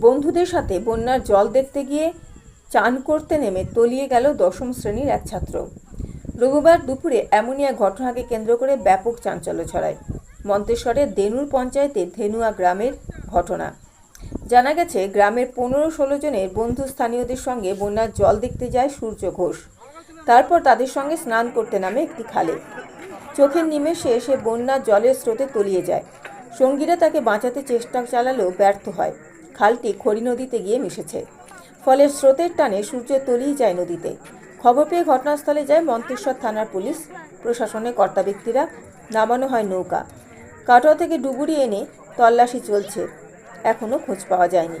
বন্ধুদের সাথে বন্যার জল দেখতে গিয়ে চান করতে নেমে তলিয়ে গেল দশম শ্রেণির এক ছাত্র। রবিবার দুপুরে এমনই এক ঘটনাকে কেন্দ্র করে ব্যাপক চাঞ্চল্য ছড়ায়। মন্তেশ্বরের দেনুর পঞ্চায়েতের ধেনুয়া গ্রামের ঘটনা। জানা গেছে, গ্রামের পনেরো ষোলো জনের বন্ধু স্থানীয়দের সঙ্গে বন্যার জল দেখতে যায় সূর্য ঘোষ। তারপর তাদের সঙ্গে স্নান করতে নামে একটি খালে। চোখের নিমেষে সে বন্যার জলের স্রোতে তলিয়ে যায়। সঙ্গীরা তাকে বাঁচাতে চেষ্টা চালালেও ব্যর্থ হয়। খালটি খড়ি নদীতে গিয়ে মিশেছে। ফলে স্রোতের টানে সূর্য তলিয়ে যায় নদীতে। খবর পেয়ে ঘটনাস্থলে যায় মন্তেশ্বর থানার পুলিশ। প্রশাসনের কর্তা ব্যক্তিরা, নামানো হয় নৌকা। কাটোয়া থেকে ডুবুরি এনে তল্লাশি চলছে। এখনও খোঁজ পাওয়া যায়নি।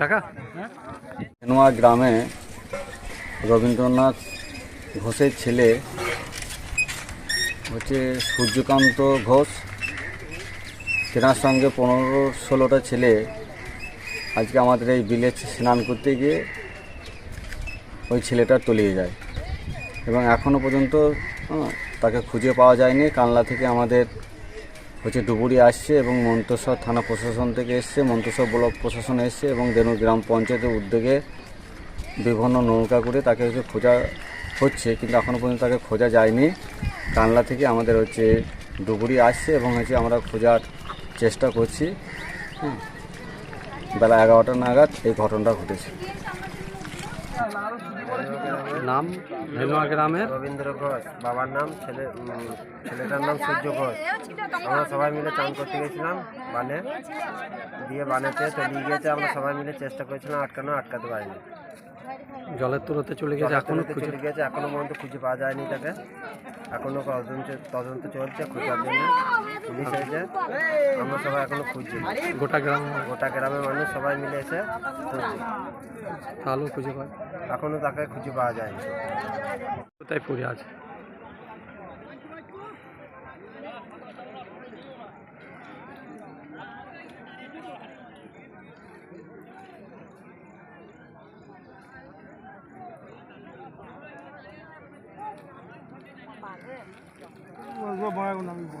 টাকা? নোয়া গ্রামে রবীন্দ্রনাথ ঘোষের ছেলে হচ্ছে সূর্যকান্ত ঘোষ। তেনার সঙ্গে পনেরো ষোলোটা ছেলে আজকে আমাদের এই বিলে স্নান করতে গিয়ে ওই ছেলেটা তলিয়ে যায়। এবং এখনও পর্যন্ত হ্যাঁ, তাকে খুঁজে পাওয়া যায়নি। কানলা থেকে আমাদের হচ্ছে ডুবুরি আসছে এবং মন্তেশ্বর থানা প্রশাসন থেকে এসছে মন্তেশ্বর ব্লক প্রশাসন এসছে এবং দেনু গ্রাম পঞ্চায়েতের উদ্যোগে বিভিন্ন নৌকা করে তাকে হচ্ছে খোঁজা হচ্ছে কিন্তু এখনও পর্যন্ত তাকে খোঁজা যায়নি। কানলা থেকে আমাদের হচ্ছে ডুবুরি আসছে এবং হচ্ছে আমরা খোঁজার চেষ্টা করছি হুম। বেলা এগারোটা নাগাদ এই ঘটনাটা ঘটেছে। নাম? ভেলুয়া গ্রামের? রবীন্দ্র ঘোষ। বাবার নাম ছেলে ছেলেটার নাম সূর্য ঘোষ। আমরা সবাই মিলে চান করতে গেছিলাম বানে। দিয়ে বানেতে চলিয়ে গিয়েছে আমরা সবাই মিলে চেষ্টা করেছিলাম আটকানো আটকাতে পারিনি। জলের তুলোতে চলে গেছে এখনও খুঁজে গেছে এখনও পর্যন্ত খুঁজে পাওয়া যায়নি তাকে। এখনও তদন্ত তদন্ত চলছে খোঁজার জন্য। পুলিশ এসে আমরা সবাই এখনও খুঁজছি। গোটা গ্রাম গোটা গ্রামের মানুষ সবাই মিলে এসে খুঁজছি। তাহলেও খুঁজে পায়। এখনও তাকে খুঁজে পাওয়া যায়নি। কোথায় পড়ে আছে? 我做朋友那没过。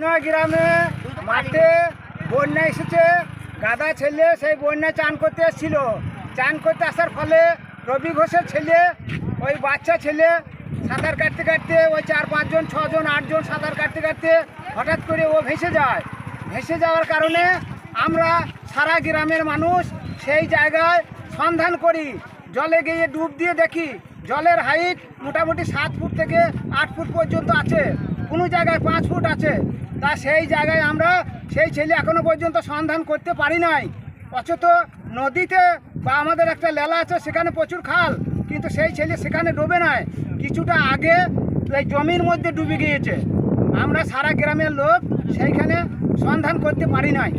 গ্রামে মাঠে বন্যা এসেছে। গাদা ছেলে সেই বন্যায় চান করতে এসেছিল। চান করতে আসার ফলে রবি ঘোষের ছেলে, ওই বাচ্চা ছেলে সাঁতার কাটতে কাটতে ওই চার, পাঁচজন, ছজন, আটজন সাঁতার কাটতে কাটতে হঠাৎ করে ও ভেসে যায়। ভেসে যাওয়ার কারণে আমরা সারা গ্রামের মানুষ সেই জায়গায় সন্ধান করি। জলে গিয়ে ডুব দিয়ে দেখি। জলের হাইট মোটামুটি সাত ফুট থেকে আট ফুট পর্যন্ত আছে। কোনো জায়গায় পাঁচ ফুট আছে, তা সেই জায়গায় আমরা সেই ছেলে এখনও পর্যন্ত সন্ধান করতে পারি নাই। অথচ নদীতে বা আমাদের একটা লেলা আছে, সেখানে প্রচুর খাল, কিন্তু সেই ছেলে সেখানে ডুবে নাই। কিছুটা আগে এই জমির মধ্যে ডুবে গিয়েছে। আমরা সারা গ্রামের লোক সেইখানে সন্ধান করতে পারি নাই।